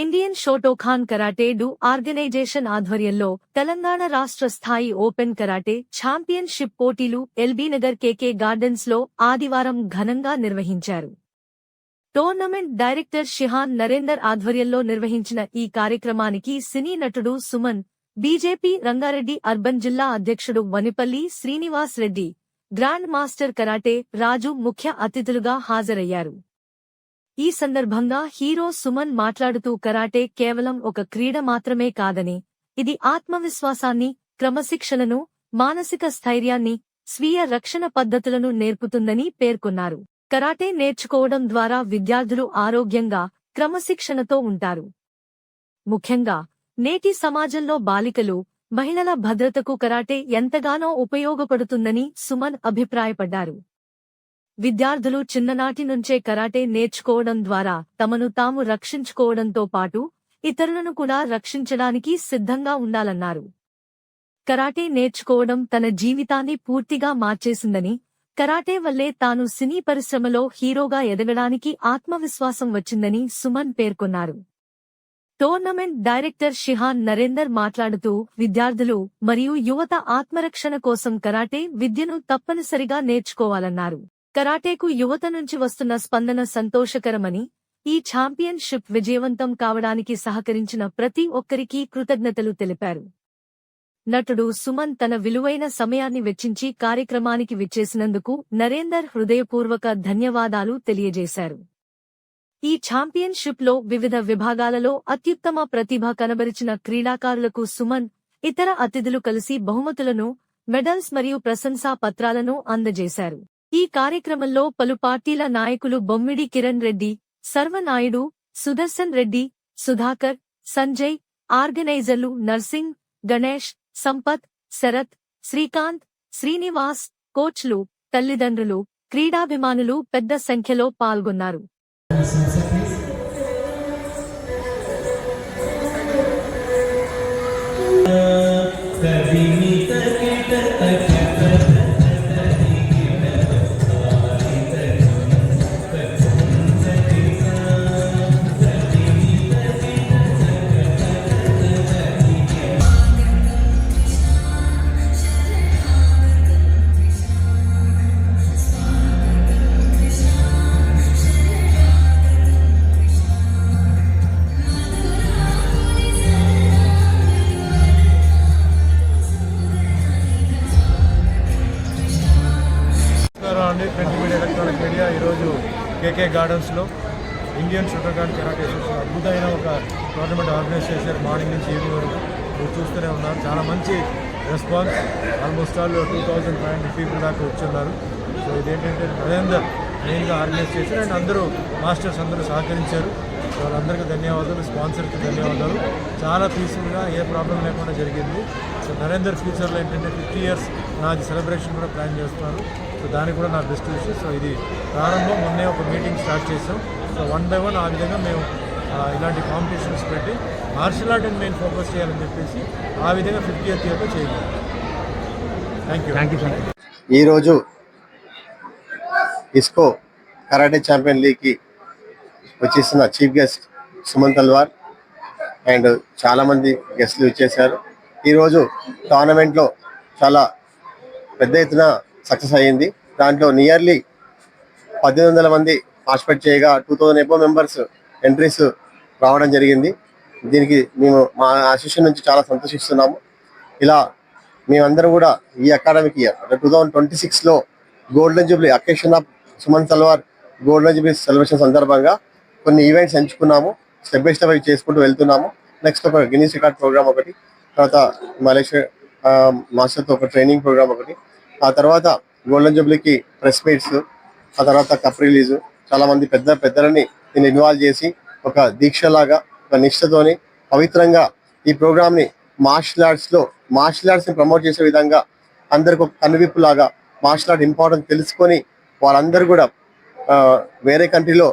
Indian Shotokan karate do organisation ఆధ్వర్యంలో తెలంగాణ రాష్ట్ర స్థాయి ఓపెన్ కరాటే ఛాంపియన్షిప్ పోటీలు ఎల్బీనగర్ కేకే గార్డెన్స్లో ఆదివారం ఘనంగా నిర్వహించారు. టోర్నమెంట్ డైరెక్టర్ షిహాన్ నరేందర్ ఆధ్వర్యంలో నిర్వహించిన ఈ కార్యక్రమానికి సినీ నటుడు సుమన్ బీజేపీ రంగారెడ్డి అర్బన్ జిల్లా అధ్యక్షుడు Vanipalli Srinivas Reddy grand master karate Raju ముఖ్య అతిథులుగా హాజరయ్యారు. ఈ సందర్భంగా హీరో సుమన్ మాట్లాడుతూ కరాటే కేవలం ఒక క్రీడ మాత్రమే కాదని ఇది ఆత్మవిశ్వాసాన్ని క్రమశిక్షణను మానసిక స్థైర్యాన్ని స్వీయ రక్షణ పద్ధతులను నేర్పుతుందని పేర్కొన్నారు. కరాటే నేర్చుకోవడం ద్వారా విద్యార్థులు ఆరోగ్యంగా క్రమశిక్షణతో ఉంటారు. ముఖ్యంగా నేటి సమాజంలో బాలికలు మహిళల భద్రతకు కరాటే ఎంతగానో ఉపయోగపడుతుందని సుమన్ అభిప్రాయపడ్డారు. విద్యార్థులు చిన్ననాటి నుంచే కరాటే నేర్చుకోవడం ద్వారా తమను తాము రక్షించుకోవడంతో పాటు ఇతరులను కూడా రక్షించడానికి సిద్ధంగా ఉండాలన్నారు. కరాటే నేర్చుకోవడం తన జీవితాన్ని పూర్తిగా మార్చేసిందని కరాటే వల్లే తాను సినీ పరిశ్రమలో హీరోగా ఎదగడానికి ఆత్మవిశ్వాసం వచ్చిందని సుమన్ పేర్కొన్నారు. టోర్నమెంట్ డైరెక్టర్ షిహాన్ నరేందర్ మాట్లాడుతూ విద్యార్థులు మరియు యువత ఆత్మరక్షణ కోసం కరాటే విద్యను తప్పనిసరిగా నేర్చుకోవాలన్నారు. కరాటేకు యువత నుంచి వస్తున్న స్పందన సంతోషకరమని ఈ ఛాంపియన్షిప్ విజయవంతం కావడానికి సహకరించిన ప్రతి ఒక్కరికీ కృతజ్ఞతలు తెలిపారు. నటుడు సుమన్ తన విలువైన సమయాన్ని వెచ్చించి కార్యక్రమానికి విచ్చేసినందుకు నరేందర్ హృదయపూర్వక ధన్యవాదాలు తెలియజేశారు. ఈ ఛాంపియన్షిప్లో వివిధ విభాగాలలో అత్యుత్తమ ప్రతిభ కనబరిచిన క్రీడాకారులకు సుమన్ ఇతర అతిథులు కలిసి బహుమతులను మెడల్స్ మరియు ప్రశంసా పత్రాలను అందజేశారు. ఈ కార్యక్రమంలో పలు పార్టీల నాయకులు బొమ్మిడి కిరణ్ రెడ్డి సర్వనాయుడు సుదర్శన్ రెడ్డి సుధాకర్ సంజయ్ ఆర్గనైజర్లు నర్సింగ్ గణేష్ సంపత్ శరత్ శ్రీకాంత్ శ్రీనివాస్ కోచ్లు తల్లిదండ్రులు క్రీడాభిమానులు పెద్ద సంఖ్యలో పాల్గొన్నారు. కేకే గార్డెన్స్లో Indian shooter guard karate association అద్భుతమైన ఒక టోర్నమెంట్ ఆర్గనైజ్ చేశారు. మార్నింగ్ నుంచి ఈవినింగ్ వరకు మీరు చూస్తూనే ఉన్నారు. చాలా మంచి response almost all two thousand five hundred people దాకా వచ్చున్నారు. సో ఇదేంటంటే నరేందర్ మెయిన్గా ఆర్గనైజ్ చేశారు. అండ్ అందరూ మాస్టర్స్ అందరూ సహకరించారు. వాళ్ళందరికీ ధన్యవాదాలు స్పాన్సర్కి ధన్యవాదాలు. చాలా పీస్ఫుల్గా ఏ ప్రాబ్లం లేకుండా జరిగింది. సో నరేందర్ ఫ్యూచర్లో ఏంటంటే ఫిఫ్టీ ఇయర్స్ నాది సెలబ్రేషన్ కూడా ప్లాన్ చేస్తున్నారు. సో దానికి కూడా నా బెస్ట్ విషయం సో ఇది ప్రారంభం మొన్నే ఒక మీటింగ్ స్టార్ట్ చేసాం సో వన్ బై వన్ ఆ విధంగా మేము ఇలాంటి కాంపిటీషన్స్ పెట్టి మార్షల్ ఆర్ట్ మెయిన్ ఫోకస్ చేయాలని చెప్పేసి ఆ విధంగా ఫిఫ్టీ ఇయర్త్ ఇయర్లో చేయగలం థ్యాంక్ యూ థ్యాంక్ యూ ఈరోజు ఇస్కో కరాటే ఛాంపియన్ లీగ్కి వచ్చేసిన chief guest Sumanth Talwar and చాలామంది గెస్ట్లు వచ్చేసారు. ఈరోజు టోర్నమెంట్లో చాలా పెద్ద ఎత్తున సక్సెస్ అయ్యింది. దాంట్లో నియర్లీ పద్దెనిమిది వందల మంది పార్టిసిపేట్ చేయగా two thousand above members entries రావడం జరిగింది. దీనికి మేము మా అసోసియేషన్ నుంచి చాలా సంతోషిస్తున్నాము. ఇలా మేమందరూ కూడా ఈ అకాడమిక్ ఇయర్ అంటే టూ థౌజండ్ ట్వంటీ సిక్స్లో golden jubilee occasion of Suman Salwar golden jubilee celebration సందర్భంగా కొన్ని ఈవెంట్స్ ఎంచుకున్నాము. స్టెప్ బై స్టెప్ అవి చేసుకుంటూ వెళ్తున్నాము. నెక్స్ట్ ఒక గిన్నీస్ రికార్డ్ ప్రోగ్రామ్ ఒకటి తర్వాత మలేషియా మాస్టర్తో ఒక ట్రైనింగ్ ప్రోగ్రామ్ ఒకటి. ఆ తర్వాత గోల్డెన్ జూబ్లీకి ప్రెస్ మీట్స్ ఆ తర్వాత కప్ రిలీజ్ చాలా మంది పెద్ద పెద్దలని దీన్ని ఇన్వాల్వ్ చేసి ఒక దీక్షలాగా ఒక నిష్ఠతోని పవిత్రంగా ఈ ప్రోగ్రామ్ని మార్షల్ ఆర్ట్స్లో మార్షల్ ఆర్ట్స్ని ప్రమోట్ చేసే విధంగా అందరికి ఒక కనువిప్పులాగా మార్షల్ ఆర్ట్ ఇంపార్టెన్స్ తెలుసుకొని వాళ్ళందరూ కూడా వేరే కంట్రీలో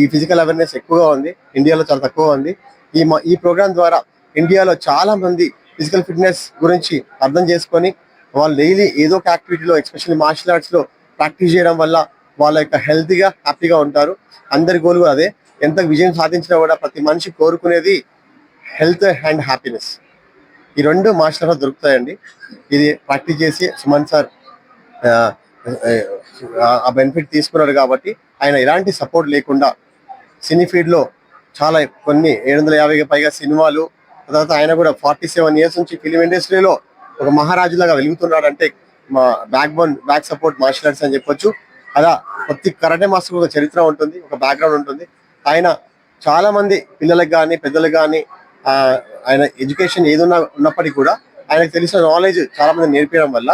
ఈ ఫిజికల్ అవేర్నెస్ ఎక్కువగా ఉంది ఇండియాలో చాలా తక్కువ ఉంది. ఈ ఈ ప్రోగ్రామ్ ద్వారా ఇండియాలో చాలా మంది ఫిజికల్ ఫిట్నెస్ గురించి అర్థం చేసుకొని వాళ్ళు డైలీ ఏదో ఒక యాక్టివిటీలో ఎస్పెషల్లీ మార్షల్ ఆర్ట్స్లో ప్రాక్టీస్ చేయడం వల్ల వాళ్ళ యొక్క హెల్తీగా హ్యాపీగా ఉంటారు. అందరి గోల్ కూడా అదే. ఎంత విజయం సాధించినా కూడా ప్రతి మనిషి కోరుకునేది హెల్త్ అండ్ హ్యాపీనెస్ ఈ రెండు మార్షల్ ఆర్ట్స్ దొరుకుతాయండి. ఇది ప్రాక్టీస్ చేసి సుమన్ సార్ ఆ, బెనిఫిట్ తీసుకున్నారు కాబట్టి ఆయన ఎలాంటి సపోర్ట్ లేకుండా సినీ ఫీల్డ్లో చాలా కొన్ని ఏడు వందల యాభైకి పైగా సినిమాలు తర్వాత ఆయన కూడా ఫార్టీ సెవెన్ ఇయర్స్ నుంచి ఫిలిం ఇండస్ట్రీలో ఒక మహారాజులాగా వెలుగుతున్నాడు అంటే మా backbone back support martial arts అని చెప్పొచ్చు. అలా ప్రతి కరాటే మాస్టర్ ఒక చరిత్ర ఉంటుంది ఒక బ్యాక్గ్రౌండ్ ఉంటుంది. ఆయన చాలా మంది పిల్లలకు కానీ పెద్దలకు కానీ ఆయన ఎడ్యుకేషన్ ఏదున్నా ఉన్నప్పటికీ కూడా ఆయనకు తెలిసిన నాలెడ్జ్ చాలా మంది నేర్పించడం వల్ల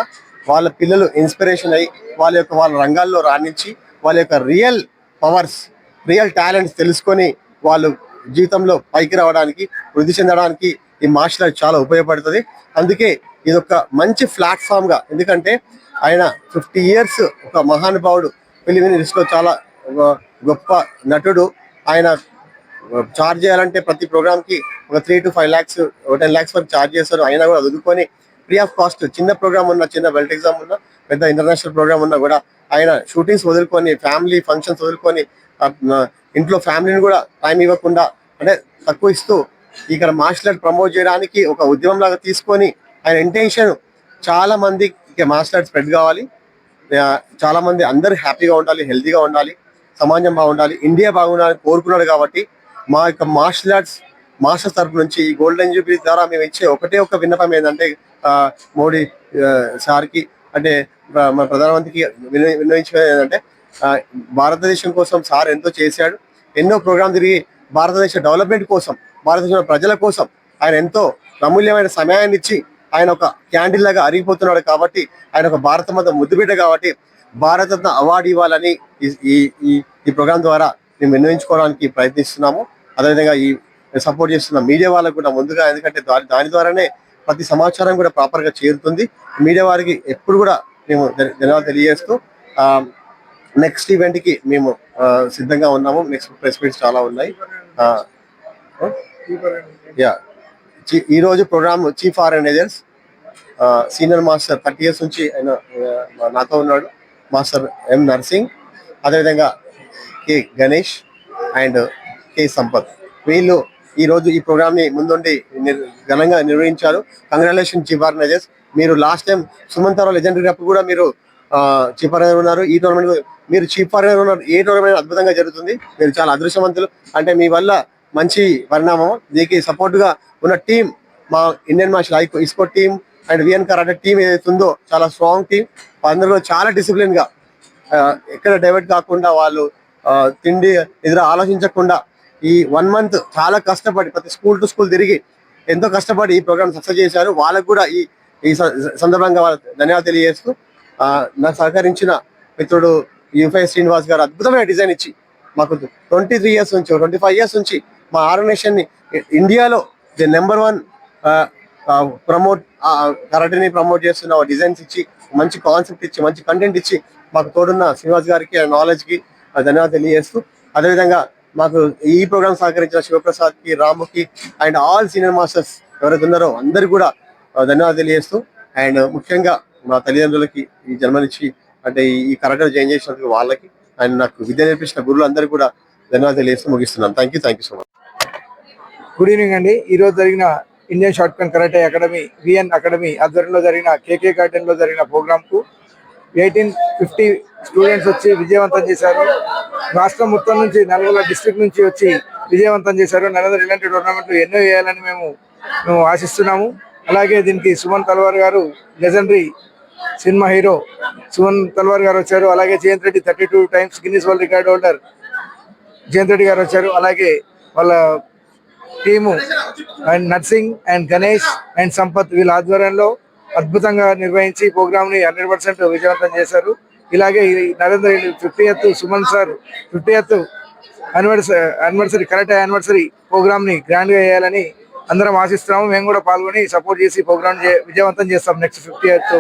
వాళ్ళ పిల్లలు ఇన్స్పిరేషన్ అయ్యి వాళ్ళ యొక్క వాళ్ళ రంగాల్లో రాణించి వాళ్ళ యొక్క రియల్ పవర్స్ రియల్ టాలెంట్స్ తెలుసుకొని వాళ్ళు జీవితంలో పైకి రావడానికి వృద్ధి చెందడానికి ఈ మార్షల్ ఆర్ట్ చాలా ఉపయోగపడుతుంది. అందుకే ఇది ఒక మంచి ప్లాట్ఫామ్గా ఎందుకంటే ఆయన ఫిఫ్టీ ఇయర్స్ ఒక మహానుభావుడు. ఫిలిం ఇండస్ట్రీలో చాలా గొప్ప నటుడు. ఆయన చార్జ్ చేయాలంటే ప్రతి ప్రోగ్రామ్కి ఒక three to five lakhs ten lakhs వరకు ఛార్జ్ చేస్తారు. అయినా కూడా వదులుకొని ఫ్రీ ఆఫ్ కాస్ట్ చిన్న ప్రోగ్రామ్ ఉన్న చిన్న బెల్ట్ ఎగ్జామ్ ఉన్న పెద్ద ఇంటర్నేషనల్ ప్రోగ్రామ్ ఉన్నా కూడా ఆయన షూటింగ్స్ వదులుకొని ఫ్యామిలీ ఫంక్షన్స్ వదులుకొని ఇంట్లో ఫ్యామిలీని కూడా టైం ఇవ్వకుండా అంటే తక్కువ ఇస్తూ ఇక్కడ మార్షల్ ఆర్ట్ ప్రమోట్ చేయడానికి ఒక ఉద్యమం లాగా తీసుకొని ఆయన ఇంటెన్షన్ చాలా మంది మార్షల్ ఆర్ట్ స్ప్రెడ్ కావాలి. చాలా మంది అందరూ హ్యాపీగా ఉండాలి హెల్తీగా ఉండాలి సమాజం బాగుండాలి ఇండియా బాగుండాలని కోరుకున్నాడు కాబట్టి మా యొక్క మార్షల్ ఆర్ట్స్ మాస్టర్స్ తరపు నుంచి ఈ గోల్డెన్ జూబ్లీ ద్వారా మేము ఇచ్చే ఒకటే ఒక విన్నపం ఏంటంటే మోడీ సార్కి అంటే మన ప్రధానమంత్రికి విన్న- విన్నవించేది ఏంటంటే భారతదేశం కోసం సార్ ఎంతో చేశాడు. ఎన్నో ప్రోగ్రాం తిరిగి భారతదేశ డెవలప్మెంట్ కోసం భారతదేశ ప్రజల కోసం ఆయన ఎంతో అమూల్యమైన సమయాన్ని ఇచ్చి ఆయన ఒక క్యాండిల్ లాగా అరిగిపోతున్నాడు కాబట్టి ఆయన ఒక భారత మత ముద్దుబిడ్డ కాబట్టి భారతరత్న అవార్డు ఇవ్వాలని ఈ- ఈ ఈ ఈ ప్రోగ్రాం ద్వారా మేము విన్నవించుకోవడానికి ప్రయత్నిస్తున్నాము. అదేవిధంగా ఈ సపోర్ట్ చేస్తున్న మీడియా వాళ్ళకు కూడా ముందుగా ఎందుకంటే దాని దాని ద్వారానే ప్రతి సమాచారం కూడా ప్రాపర్గా చేరుతుంది. మీడియా వారికి ఎప్పుడు కూడా మేము ధన్య- ధన్యవాదాలు తెలియజేస్తూ నెక్స్ట్ ఈవెంట్కి మేము సిద్ధంగా ఉన్నాము. నెక్స్ట్ ప్రెస్ మీట్స్ చాలా ఉన్నాయి. యా చి- ఈ రోజు programme chief organisers senior master thirty years నుంచి ఆయన నాతో ఉన్నాడు. మాస్టర్ ఎం నర్సింగ్ అదేవిధంగా K Ganesh and K Sampath వీళ్ళు ఈ రోజు ఈ ప్రోగ్రామ్ని ముందుండి నిర్- ఘనంగా నిర్వహించారు. కంగ్రాచులేషన్ చీఫ్ ఆర్గనైజర్స్ మీరు last time Sumantharao legendary cup కూడా మీరు చీఫ్ ఉన్నారు. ఈ టోర్నమెంట్ మీరు చీఫ్ ఉన్నారు. ఏ టోర్నమెంట్ అద్భుతంగా జరుగుతుంది? మీరు చాలా అదృష్టవంతులు. అంటే మీ వల్ల మంచి పరిణామం దీనికి సపోర్ట్గా ఉన్న టీం మా ఇండియన్ మార్షల్ ఐకో ఇస్కో team and VN karate team ఏదైతే ఉందో చాలా స్ట్రాంగ్ టీం అందరూ చాలా డిసిప్లిన్గా ఎక్కడ డైవర్ట్ కాకుండా వాళ్ళు తిండి ఎదురు ఆలోచించకుండా ఈ వన్ మంత్ చాలా కష్టపడి ప్రతి స్కూల్ టు స్కూల్ తిరిగి ఎంతో కష్టపడి ఈ ప్రోగ్రామ్ సక్సెస్ చేశారు. వాళ్ళకు కూడా ఈ ఈ స- సందర్భంగా వాళ్ళ ధన్యవాదాలు తెలియజేస్తూ నాకు సహకరించిన మిత్రుడు యుఫై శ్రీనివాస్ గారు అద్భుతమైన డిజైన్ ఇచ్చి మాకు ట్వంటీ త్రీ ఇయర్స్ నుంచి ట్వంటీ ఫైవ్ ఇయర్స్ నుంచి మా ఆర్గనైజేషన్ని ఇండియాలో ది నెంబర్ వన్ ప్రమోట్ కరాటేని ప్రమోట్ చేస్తున్న డిజైన్స్ ఇచ్చి మంచి కాన్సెప్ట్ ఇచ్చి మంచి కంటెంట్ ఇచ్చి మాకు తోడున్న శ్రీనివాస్ గారికి నాలెడ్జ్కి ధన్యవాదాలు తెలియజేస్తూ అదేవిధంగా మాకు ఈ ప్రోగ్రామ్ సహకరించిన శివప్రసాద్కి రాముకి అండ్ ఆల్ సీనియర్ మాస్టర్స్ ఎవరైతే ఉన్నారో అందరు కూడా ధన్యవాదాలు తెలియజేస్తూ అండ్ ముఖ్యంగా మా తల్లిదండ్రులకి ఈ జన్మనిచ్చి అంటే ఈ- కరెక్ట్గా జాయిన్ చేసినందుకు వాళ్ళకి అండ్ నాకు విద్య నేర్పించిన గురువులు అందరూ కూడా ధన్యవాదాలు తెలియజేస్తూ ముగిస్తున్నాను thank you thank you so much good evening అండి. ఈ రోజు జరిగిన Indian short pen karate academy VN academy ఆధ్వర్యంలో జరిగిన కేకే గార్డెన్లో జరిగిన ప్రోగ్రామ్కు ఎయిటీన్ ఫిఫ్టీ స్టూడెంట్స్ వచ్చి విజయవంతం చేశారు. రాష్ట్రం మొత్తం నుంచి నల్గొండ డిస్టిక్ నుంచి వచ్చి విజయవంతం చేశారు. నరేంద్ర ఇలాంటి టోర్నమెంట్లు ఎన్నో వేయాలని మేము మేము ఆశిస్తున్నాము. అలాగే దీనికి సుమన్ తల్వార్ గారు legendary cinema hero Suman Talwar garu వచ్చారు. అలాగే Jayanth Reddy thirty two times Guinness world record holder Jayanth Reddy garu వచ్చారు. అలాగే వాళ్ళ team and Narsing and Ganesh and Sampath వీళ్ళ ఆధ్వర్యంలో అద్భుతంగా నిర్వహించి ప్రోగ్రామ్ని హండ్రెడ్ పర్సెంట్ విజయవంతం చేశారు. ఇలాగే Narendra fiftieth Suman sir fiftieth anniversary anniversary correct anniversary ప్రోగ్రామ్ని గ్రాండ్గా చేయాలని అందరం ఆశిస్తున్నాము. మేము కూడా పాల్గొని సపోర్ట్ చేసి ప్రోగ్రామ్ విజయవంతం చేస్తాం నెక్స్ట్ ఫిఫ్టీ ఎత్